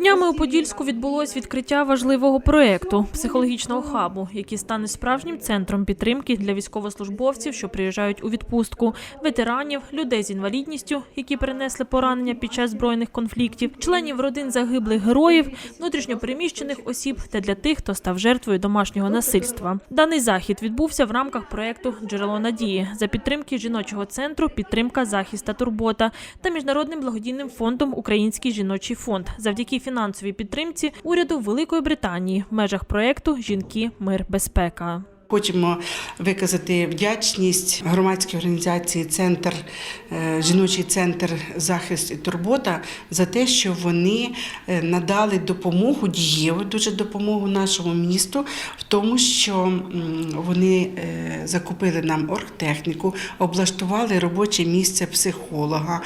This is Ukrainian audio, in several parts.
Днями у Подільську відбулось відкриття важливого проекту психологічного хабу, який стане справжнім центром підтримки для військовослужбовців, що приїжджають у відпустку, ветеранів, людей з інвалідністю, які перенесли поранення під час збройних конфліктів, членів родин загиблих героїв, внутрішньопереміщених осіб та для тих, хто став жертвою домашнього насильства. Даний захід відбувся в рамках проекту Джерело надії за підтримки жіночого центру Підтримка, захист та турбота та міжнародним благодійним фондом Український жіночий фонд завдяки фінансовій підтримці уряду Великої Британії в межах проекту Жінки, мир, безпека. Хочемо виказати вдячність громадській організації Центр е, жіночий центр захист і турбота за те, що вони е, надали допомогу дієву дуже допомогу нашому місту в тому, що вони е, закупили нам оргтехніку, облаштували робоче місце психолога,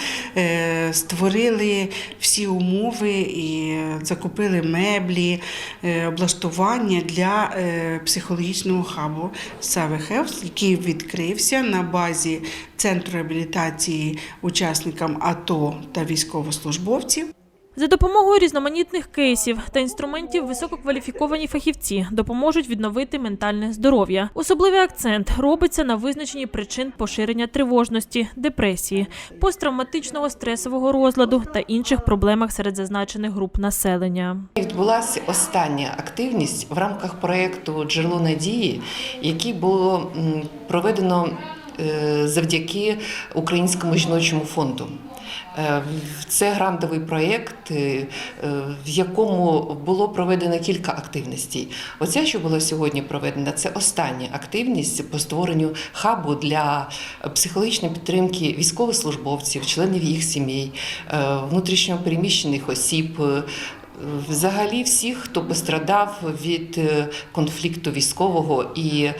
створили всі умови і закупили меблі, облаштування для психологічного хабу Саве Хелс, який відкрився на базі центру реабілітації учасникам АТО та військовослужбовців. За допомогою різноманітних кейсів та інструментів висококваліфіковані фахівці допоможуть відновити ментальне здоров'я. Особливий акцент робиться на визначенні причин поширення тривожності, депресії, посттравматичного стресового розладу та інших проблемах серед зазначених груп населення. Відбулася остання активність в рамках проєкту Джерело надії, який було проведено завдяки Українському жіночому фонду. Е, Це грантовий проєкт, е, е, в якому було проведено кілька активностей. Оця, що була сьогодні проведена, це остання активність по створенню хабу для психологічної підтримки військовослужбовців, членів їх сімей, е, внутрішньопереміщених осіб. Взагалі, всіх, хто пострадав від е, конфлікту військового і е,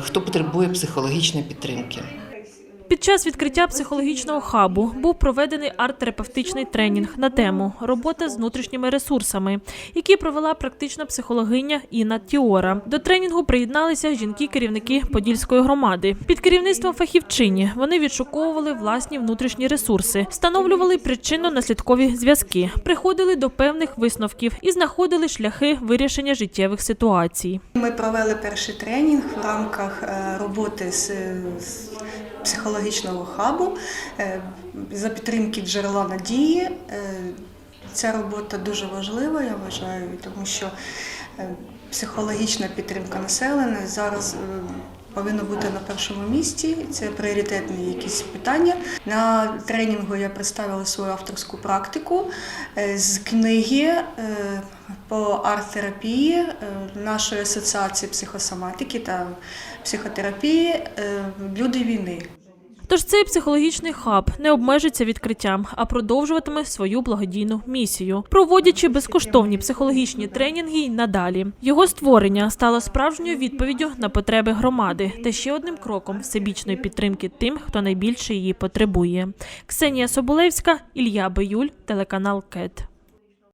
хто потребує психологічної підтримки. Під час відкриття психологічного хабу був проведений арт-терапевтичний тренінг на тему робота з внутрішніми ресурсами, який провела практична психологиня Інна Тіора. До тренінгу приєдналися жінки-керівники Подільської громади. Під керівництвом фахівчині вони відшуковували власні внутрішні ресурси, встановлювали причинно-наслідкові зв'язки, приходили до певних висновків і знаходили шляхи вирішення життєвих ситуацій. Ми провели перший тренінг в рамках е, роботи з психологічного хабу е, за підтримки джерела надії. Е, Ця робота дуже важлива, я вважаю, тому що е, психологічна підтримка населення зараз повинна бути на першому місці. Це пріоритетні якісь питання. На тренінгу я представила свою авторську практику е, з книги е, по арт-терапії е, нашої асоціації психосоматики та психотерапії Люди війни. Тож цей психологічний хаб не обмежиться відкриттям, а продовжуватиме свою благодійну місію, проводячи безкоштовні психологічні тренінги й надалі. Його створення стало справжньою відповіддю на потреби громади та ще одним кроком всебічної підтримки тим, хто найбільше її потребує. Ксенія Соболевська, Ілля Биюль, телеканал КЕТ.